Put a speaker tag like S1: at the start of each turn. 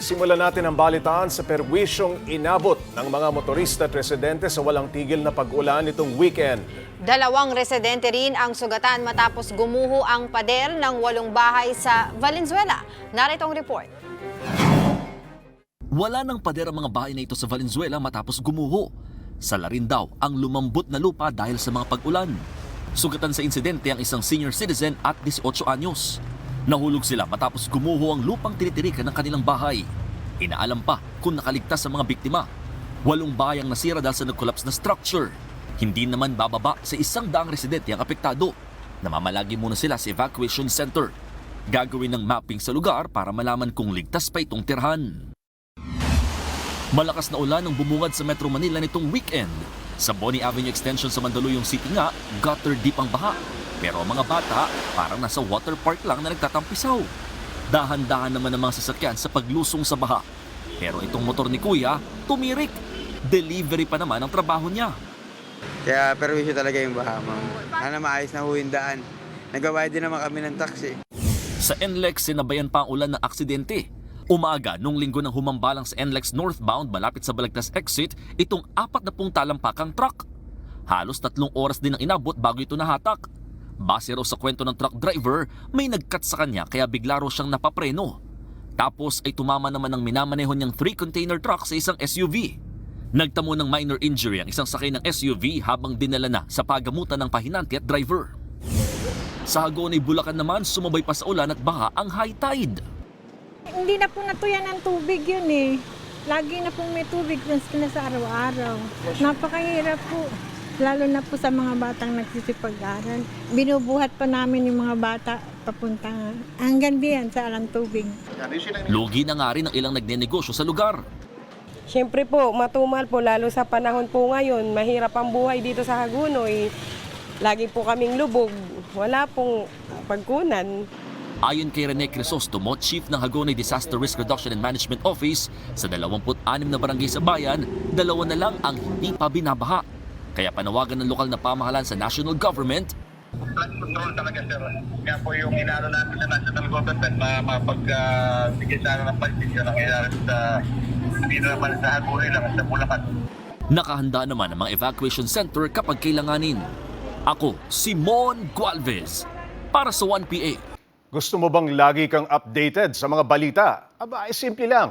S1: Simulan natin ang balitaan sa perwisyong inabot ng mga motorista at residente sa walang tigil na pag-ulan itong weekend.
S2: Dalawang residente rin ang sugatan matapos gumuho ang pader ng walong bahay sa Valenzuela. Narito ang report.
S3: Wala nang pader ang mga bahay na ito sa Valenzuela matapos gumuho. Sala rin daw ang lumambot na lupa dahil sa mga pag-ulan. Sugatan sa insidente ang isang senior citizen at 18 anyos. Nahulog sila matapos gumuho ang lupang tinitirikan ng kanilang bahay. Inaalam pa kung nakaligtas ang mga biktima. Walong bayang nasira dahil sa nag-collapse na structure. Hindi naman bababa sa isang daang residente ang apektado. Namamalagi muna sila sa evacuation center. Gagawin ng mapping sa lugar para malaman kung ligtas pa itong tirhan. Malakas na ulan ang bumungad sa Metro Manila nitong weekend. Sa Bonnie Avenue Extension sa Mandaluyong City nga, gutter deep ang baha. Pero ang mga bata, parang nasa water park lang na nagtatampisaw. Dahan-dahan naman ang mga sasakyan sa paglusong sa baha. Pero itong motor ni Kuya, tumirik. Delivery pa naman ang trabaho niya.
S4: Kaya perwisyo talaga yung baha, ma'am. Sana maayos na ho yung daan. Nagbabayad din naman kami ng taxi.
S3: Sa NLEX, sinabayan pa ang ulan ng aksidente. Umaga nung linggo nang humambalang sa NLEX northbound malapit sa Balagtas exit, itong apat na pong talampakang truck. Halos tatlong oras din ang inabot bago ito nahatak. Base raw sa kwento ng truck driver, may nagkat sa kanya kaya bigla raw siyang napapreno. Tapos ay tumama naman ng minamaneho niyang 3 container truck sa isang SUV. Nagtamo ng minor injury ang isang sakay ng SUV habang dinala na sa pagamutan ng pahinanti at driver. Sa Hagonay, Bulacan naman, sumabay pa sa ulan at baha ang high tide.
S5: Hindi na po natuyan ng tubig yun eh. Lagi na pong may tubig na sa araw-araw. Napakahirap po. Lalo na po sa mga batang nagsisipag-aral. Binubuhat pa namin yung mga bata papunta hanggang diyan sa alang tubig.
S3: Lugi na nga rin ang ilang nagnenegosyo sa lugar.
S6: Siyempre po, matumal po, lalo sa panahon po ngayon, mahirap ang buhay dito sa Hagunoy. Lagi po kaming lubog, wala pong pagkunan.
S3: Ayon kay Rene Crisostomo, Chief ng Hagonay Disaster Risk Reduction and Management Office, sa 26 na barangay sa bayan, dalawa na lang ang hindi pa binabaha. Kaya panawagan ng lokal na pamahalaan sa national government,
S7: flood control talaga sir. Kaya po yung inaano natin sa national government na mapagbigay uh, sana ng pansin yun ang nangyayari sa hindi naman sa Hagoy lang sa Bulacan.
S3: nakahanda naman ang mga evacuation center kapag kailanganin. Ako, Simon Gualvez, para sa 1PA.
S1: Gusto mo bang lagi kang updated sa mga balita? Aba, ay simple lang.